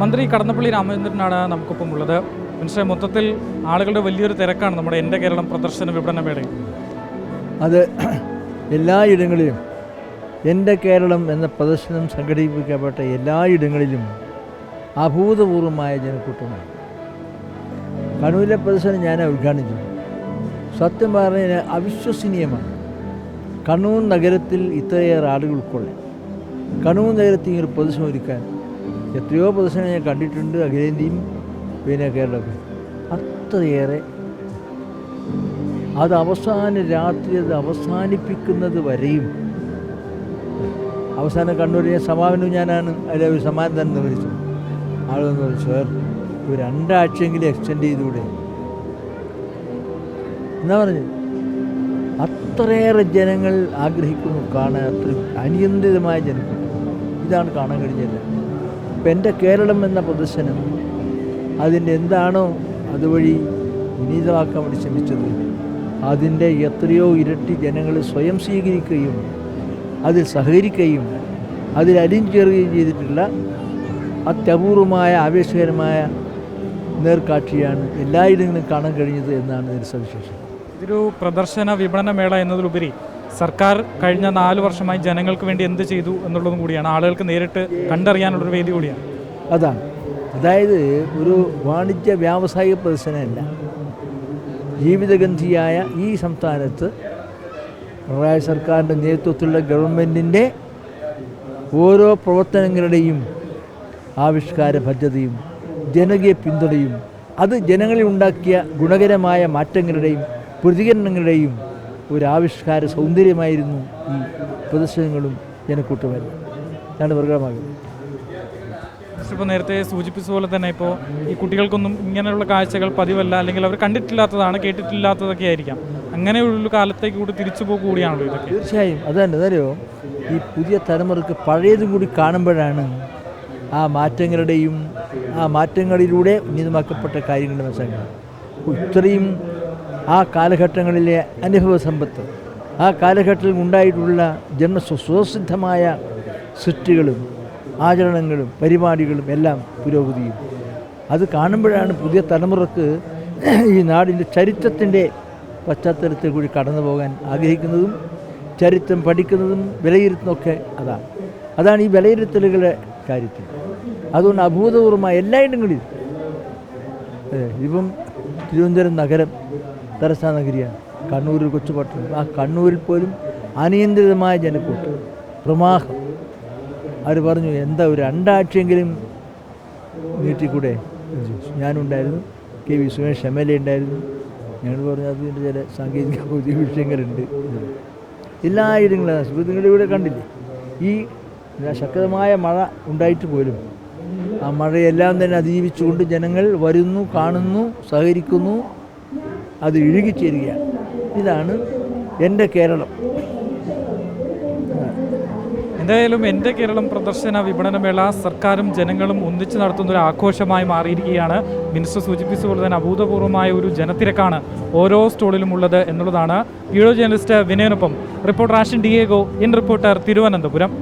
മന്ത്രി കടന്നപ്പള്ളി രാമചന്ദ്രനാണ് നമുക്കൊപ്പം ഉള്ളത്. മനുഷ്യ മൊത്തത്തിൽ ആളുകളുടെ വലിയൊരു തിരക്കാണ് നമ്മുടെ എന്റെ കേരളം പ്രദർശന വിപണന മേളയിൽ. അത് എല്ലായിടങ്ങളിലും എന്റെ കേരളം എന്ന പ്രദർശനം സംഘടിപ്പിക്കപ്പെട്ട എല്ലായിടങ്ങളിലും അഭൂതപൂർവമായ ജനക്കൂട്ടമാണ്. കണ്ണൂരിലെ പ്രദർശനം ഞാൻ ഉദ്ഘാടനം ചെയ്തു. സത്യം പറഞ്ഞാൽ അവിശ്വസനീയമാണ്. കണ്ണൂർ നഗരത്തിൽ ഇത്രയേറെ ആളുകൾ ഉൾക്കൊള്ളാൻ. കണ്ണൂർ നഗരത്തിൽ ഒരു പ്രദർശനം ഒരുക്കാൻ എത്രയോ പ്രദർശനം ഞാൻ കണ്ടിട്ടുണ്ട് അഖിലേന്ത്യയും പിന്നെ കേരളമൊക്കെ. അത്രയേറെ. അത് അവസാന രാത്രി അത് അവസാനിപ്പിക്കുന്നത് വരെയും. അവസാനം കണ്ണൂരിനെ സമാപനം ഞാനാണ് അതിലെ ഒരു സമാനം തന്നെ നിർവഹിച്ചത് ആളെന്ന് പറഞ്ഞു സാർ ഒരു രണ്ടാഴ്ചയെങ്കിലും എക്സ്റ്റെൻഡ് ചെയ്തുകൂടെ? എന്നാ പറഞ്ഞു. അത്രയേറെ ജനങ്ങൾ ആഗ്രഹിക്കുന്നു കാണാൻ അത്ര അനിയന്ത്രിതമായ ജനങ്ങൾ. ഇതാണ് കാണാൻ കഴിഞ്ഞത്. ഇപ്പം എന്റെ കേരളം എന്ന പ്രദർശനം അതിന്റെ എന്താണോ അതുവഴി വിനീതമാക്കാൻ വേണ്ടി ശ്രമിച്ചത്. അതിന്റെ എത്രയോ ഇരട്ടി ജനങ്ങൾ സ്വയം സ്വീകരിക്കുകയും അതിൽ സഹകരിക്കുകയും അതിൽ അലിഞ്ചേറുകയും ചെയ്തിട്ടുള്ള അത്യപൂർവമായ ആവേശകരമായ നേർക്കാഴ്ചയാണ് എല്ലായിടങ്ങളിലും കാണാൻ കഴിഞ്ഞത് എന്നാണ് ഇതിന്റെ സവിശേഷം ഇതൊരു പ്രദർശന വിപണന മേള എന്നതിലുപരി സർക്കാർ കഴിഞ്ഞ നാല് വർഷമായി ജനങ്ങൾക്ക് വേണ്ടി എന്ത് ചെയ്തു എന്നുള്ളതും കൂടിയാണ്. ആളുകൾക്ക് നേരിട്ട് കണ്ടറിയാനുള്ളൊരു വേദി കൂടിയാണ്. അതാണ്. അതായത് ഒരു വാണിജ്യ വ്യാവസായിക പ്രദർശനമല്ല. ജീവിതഗന്ധിയായ ഈ സംസ്ഥാനത്ത് പിണറായി സർക്കാരിന്റെ നേതൃത്വത്തിലുള്ള ഗവൺമെന്റിന്റെ ഓരോ പ്രവർത്തനങ്ങളുടെയും ആവിഷ്കാര ഭദ്രതയും ജനകീയ പിന്തുണയും അത് ജനങ്ങളിൽ ഉണ്ടാക്കിയ ഗുണകരമായ മാറ്റങ്ങളുടെയും പ്രതികരണങ്ങളുടെയും ഒരു ആവിഷ്കാര സൗന്ദര്യമായിരുന്നു ഈ പ്രദർശനങ്ങളും ജനക്കൂട്ടമെല്ലാം ഞാൻ പ്രകടമാകുന്നത് ഇപ്പോൾ നേരത്തെ സൂചിപ്പിച്ച പോലെ തന്നെ ഇപ്പോൾ ഈ കുട്ടികൾക്കൊന്നും ഇങ്ങനെയുള്ള കാഴ്ചകൾ പതിവല്ല അല്ലെങ്കിൽ അവർ കണ്ടിട്ടില്ലാത്തതാണ് കേട്ടിട്ടില്ലാത്തതൊക്കെ ആയിരിക്കാം. അങ്ങനെയുള്ള കാലത്തേക്ക് കൂടി തിരിച്ചു പോകുക കൂടിയാണല്ലോ ഇതൊക്കെ. തീർച്ചയായും. അത് തന്നെ അറിയോ ഈ പുതിയ തലമുറയ്ക്ക് പഴയതും കൂടി കാണുമ്പോഴാണ് ആ മാറ്റങ്ങളുടെയും ആ മാറ്റങ്ങളിലൂടെ ഉന്നതമാക്കപ്പെട്ട കാര്യങ്ങളുടെ മനസ്സിലാക്കുന്നത് ഇത്രയും ആ കാലഘട്ടങ്ങളിലെ അനുഭവ സമ്പത്ത് ആ കാലഘട്ടത്തിൽ ഉണ്ടായിട്ടുള്ള ജന്മ സ്വസിദ്ധമായ സൃഷ്ടികളും ആചരണങ്ങളും പരിപാടികളും എല്ലാം പുരോഗതിയും. അത് കാണുമ്പോഴാണ് പുതിയ തലമുറയ്ക്ക് ഈ നാടിന്റെ ചരിത്രത്തിന്റെ പശ്ചാത്തലത്തിൽ കൂടി കടന്നു പോകാൻ ആഗ്രഹിക്കുന്നതും ചരിത്രം പഠിക്കുന്നതും വിലയിരുത്തുന്നതൊക്കെ അതാണ് അതാണ് ഈ വിലയിരുത്തലുകളുടെ കാര്യത്തിൽ. അതുകൊണ്ട് അഭൂതപൂർവമായ എല്ലായിടങ്ങളിലും ഇപ്പം തിരുവനന്തപുരം നഗരം തലസ്ഥാന നഗരിയാണ് കണ്ണൂരിൽ കൊച്ചു പട്ടണം ആ കണ്ണൂരിൽ പോലും അനിയന്ത്രിതമായ ജനക്കൂട്ടം. പ്രമാഹം. അവർ പറഞ്ഞു എന്താ ഒരു രണ്ടാഴ്ചയെങ്കിലും നീട്ടിക്കൂടെ? ഞാനുണ്ടായിരുന്നു. K V Sumesh M L A ഉണ്ടായിരുന്നു. ഞങ്ങൾ പറഞ്ഞു അതിന്റെ ചില സാങ്കേതിക പുതിയ വിഷയങ്ങളുണ്ട്. എല്ലായിടങ്ങളും ഇവിടെ കണ്ടില്ലേ? ഈ ശക്തമായ മഴ ഉണ്ടായിട്ട് പോലും ആ മഴയെല്ലാം തന്നെ അതിജീവിച്ചുകൊണ്ട് ജനങ്ങൾ വരുന്നു കാണുന്നു സഹകരിക്കുന്നു. അത് ഇഴുകിച്ചേരുകയാണ് ഇതാണ് എന്റെ കേരളം. എന്തായാലും എന്റെ കേരളം പ്രദർശന വിപണനമേള സർക്കാരും ജനങ്ങളും ഒന്നിച്ച് നടത്തുന്ന ഒരു ആഘോഷമായി മാറിയിരിക്കുകയാണ്. മിനിസ്റ്റർ സൂചിപ്പിച്ചതുപോലെ തന്നെ അഭൂതപൂർവമായ ഒരു ജനത്തിരക്കാണ് ഓരോ സ്റ്റോളിലും ഉള്ളത് എന്നുള്ളതാണ്. വീഡിയോ ജേർണലിസ്റ്റ് വിനയനൊപ്പം reporter Ashan Diego in reporter Thiruvananthapuram.